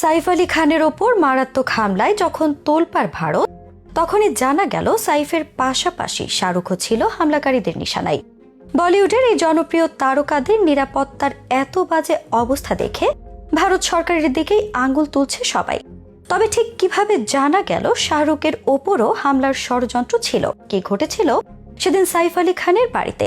সাইফ আলী খানের ওপর মারাত্মক হামলায় যখন তোলপাড় ভারত, তখনই জানা গেল সাইফের পাশাপাশি শাহরুখও ছিল হামলাকারীদের নিশানায়। বলিউডের এই জনপ্রিয় তারকাদের নিরাপত্তার এত বাজে অবস্থা দেখে ভারত সরকারের দিকেই আঙ্গুল তুলছে সবাই। তবে ঠিক কীভাবে জানা গেল শাহরুখের ওপরও হামলার ষড়যন্ত্র ছিল, কি ঘটেছিল, সেদিন সাইফ আলী খানের বাড়িতে।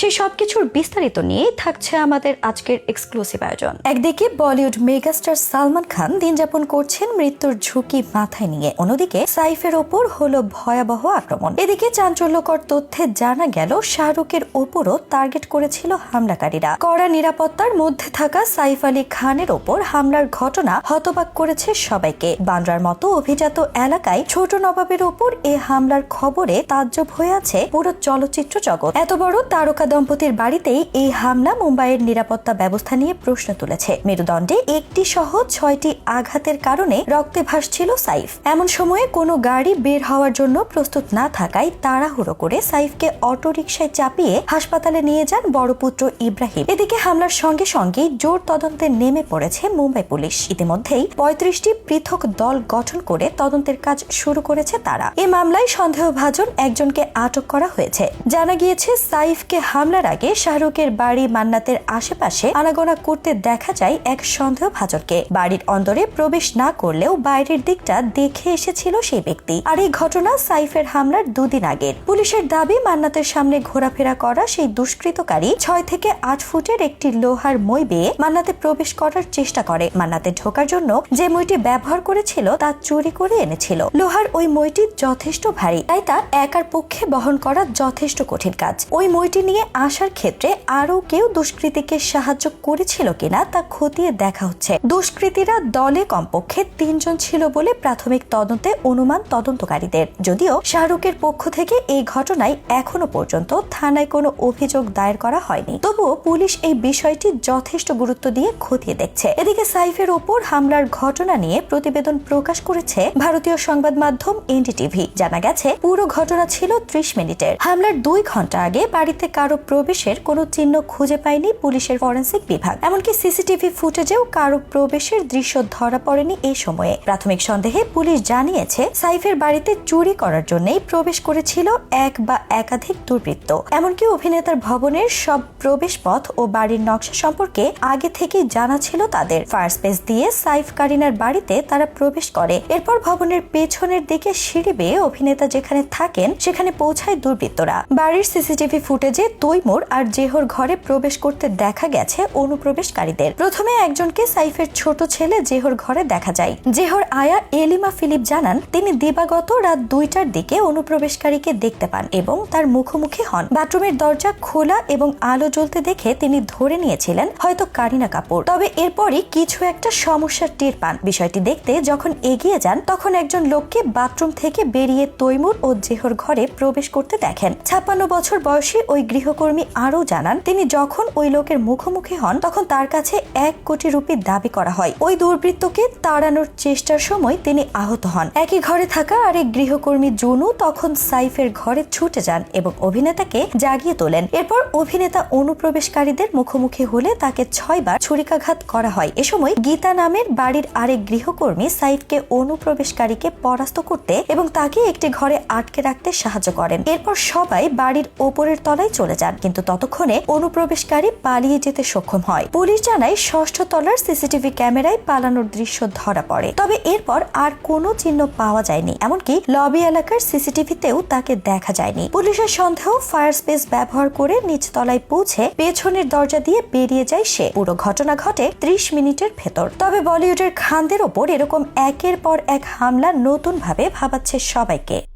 সেই সবকিছুর বিস্তারিত নিয়ে থাকছে আমাদের আজকের এক্সক্লুসিভ আয়োজন। একদিকে বলিউড মেগাস্টার সালমান খান দিন যাপন করছেন মৃত্যুর ঝুঁকি মাথায় নিয়ে, অন্যদিকে সাইফের ওপর হলো ভয়াবহ আক্রমণ। এদিকে চাঞ্চল্যকর তথ্যে জানা গেল, শাহরুখের ওপরও টার্গেট করেছিল হামলাকারীরা। কড়া নিরাপত্তার মধ্যে থাকা সাইফ আলী খানের ওপর হামলার ঘটনা হতবাক করেছে সবাইকে। বান্দ্রার মতো অভিজাত এলাকায় ছোট নবাবের ওপর এ হামলার খবরে তাজ্জব হয়ে আছে পুরো চলচ্চিত্র জগৎ। এত বড় তারকা দম্পতির বাড়িতেই এই হামলা মুম্বাইয়ের নিরাপত্তা ব্যবস্থা নিয়ে প্রশ্ন তুলেছে। মেরুদণ্ডে একটি সহ ছয়টি আঘাতের কারণে রক্তে ভাসছিল সাইফ। এমন সময়ে কোনো গাড়ি বের হওয়ার জন্য প্রস্তুত না থাকায় তাড়াহুড়ো করে সাইফকে অটোরিকশায় চাপিয়ে হাসপাতালে নিয়ে যান বড় পুত্র ইব্রাহিম। এদিকে হামলার সঙ্গে সঙ্গেই জোর তদন্তে নেমে পড়েছে মুম্বাই পুলিশ। ইতিমধ্যেই পঁয়ত্রিশটি পৃথক দল গঠন করে তদন্তের কাজ শুরু করেছে তারা। এ মামলায় সন্দেহভাজন একজনকে আটক করা হয়েছে। জানা গিয়েছে, সাইফকে হামলার আগে শাহরুখের বাড়ি মান্নাতের আশেপাশে আনাগোনা করতে দেখা যায় এক সন্দেহভাজনকে। বাড়ির অন্দরে প্রবেশ না করলেও বাইরের দিকটা দেখে এসেছিল সেই ব্যক্তি। আর এই ঘটনা সাইফের হামলার দুদিন আগের। পুলিশের দাবি, মান্নাতের সামনে ঘোরাফেরা করা সেই দুষ্কৃতকারী ছয় থেকে আট ফুটের একটি লোহার মই বেয়ে মান্নাতে প্রবেশ করার চেষ্টা করে। মান্নাতে ঢোকার জন্য যে মইটি ব্যবহার করেছিল তা চুরি করে এনেছিল। লোহার ওই মইটি যথেষ্ট ভারী, তাই তা একার পক্ষে বহন করা যথেষ্ট কঠিন কাজ। ওই মইটি নিয়ে আসার ক্ষেত্রে আরও কেউ দুষ্কৃতীকে সাহায্য করেছিল কিনা তা খতিয়ে দেখা হচ্ছে। দুষ্কৃতীরা দলে কমপক্ষে তিনজন ছিল বলে প্রাথমিক তদন্তে অনুমান তদন্তকারীদের। যদিও শাহরুখের পক্ষ থেকে এই ঘটনায় এখনও পর্যন্ত থানায় কোনো অভিযোগ দায়ের করা হয়নি। তবুও পুলিশ এই বিষয়টি যথেষ্ট গুরুত্ব দিয়ে খতিয়ে দেখছে। এদিকে সাইফের ওপর হামলার ঘটনা নিয়ে প্রতিবেদন প্রকাশ করেছে ভারতীয় সংবাদ মাধ্যম এনডিটিভি। জানা গেছে, পুরো ঘটনা ছিল ত্রিশ মিনিটের। হামলার দুই ঘণ্টা আগে বাড়িতে কারও প্রবেশের কোনো চিহ্ন খুঁজে পায়নি পুলিশের ফরেন্সিক বিভাগ। এমনকি সিসিটিভি ফুটেজেও কারও প্রবেশের দৃশ্য ধরা পড়েনি এই সময়ে। প্রাথমিক সন্দেহে পুলিশ জানিয়েছে, সাইফের বাড়িতে চুরি করার জন্যই প্রবেশ করেছিল এক বা একাধিক দুর্বৃত্ত। এমনকি অভিনেতার ভবনের সব প্রবেশ পথ ও বাড়ির নকশা সম্পর্কে আগে থেকেই জানা ছিল তাদের। ফায়ার স্পেস দিয়ে সাইফ কারিনার বাড়িতে তারা প্রবেশ করে। এরপর ভবনের পেছনের দিকে সিঁড়ি বেয়ে অভিনেতা যেখানে থাকেন, সেখানে পৌঁছায় দুর্বৃত্তরা। বাড়ির সিসিটিভি ফুটেজে তৈমুর আর জেহর ঘরে প্রবেশ করতে দেখা গেছে অনুপ্রবেশকারীদের। প্রথমে একজনকে সাইফের ছোট ছেলে জেহর ঘরে দেখা যায়। জেহর আয়া এলিমা ফিলিপ জানান, তিনি দিবাগত রাত দুইটার দিকে অনুপ্রবেশকারীকে দেখতে পান এবং তার মুখোমুখি হন। বাথরুমের দরজা খোলা এবং আলো জ্বলতে দেখে তিনি ধরে নিয়েছিলেন, হয়তো কারিনা কাপুর। তবে এরপরই কিছু একটা সমস্যার টের পান। বিষয়টি দেখতে যখন এগিয়ে যান, তখন একজন লোককে বাথরুম থেকে বেরিয়ে তৈমুর ও জেহর ঘরে প্রবেশ করতে দেখেন। ছাপ্পান্ন বছর বয়সী ওই গৃহকর্মী আরও জানান, তিনি যখন ওই লোকের মুখোমুখি হন, তখন তার কাছে এক কোটি রুপি দাবি করা হয়। ওই দুর্বৃত্তকে তাড়ানোর চেষ্টার সময় তিনি আহত হন। একই ঘরে থাকা আরেক গৃহকর্মী জুনু তখন সাইফের ঘরে ছুটে যান এবং অভিনেতাকে জাগিয়ে তোলেন। এরপর অভিনেতা অনুপ্রবেশকারীদের মুখোমুখি হলে তাকে ছয়বার ছুরিকাঘাত করা হয়। এ সময় গীতা নামের বাড়ির আরেক গৃহকর্মী সাইফকে অনুপ্রবেশকারীকে পরাস্ত করতে এবং তাকে একটি ঘরে আটকে রাখতে সাহায্য করেন। এরপর সবাই বাড়ির ওপরের তলায় চলে যান। কিন্তু ততক্ষণে অনুপ্রবেশকারী পালিয়ে যেতে সক্ষম হয়। পুলিশ জানায়, ষষ্ঠ তলার সিসিটিভি ক্যামেরায় পালানোর দৃশ্য ধরা পড়ে। তবে এরপর আর কোনো চিহ্ন পাওয়া যায়নি। এমনকি লবি এলাকার সিসিটিভিতেও তাকে দেখা যায়নি। পুলিশের সন্দেহ ফায়ার স্পেস ব্যবহার করে নিচ তলায় পৌঁছে পেছনের দরজা দিয়ে বেরিয়ে যায় সে। পুরো ঘটনা ঘটে ত্রিশ মিনিটের ভেতর। তবে বলিউডের খানদের ওপর এরকম একের পর এক হামলা নতুন ভাবে ভাবাচ্ছে সবাইকে।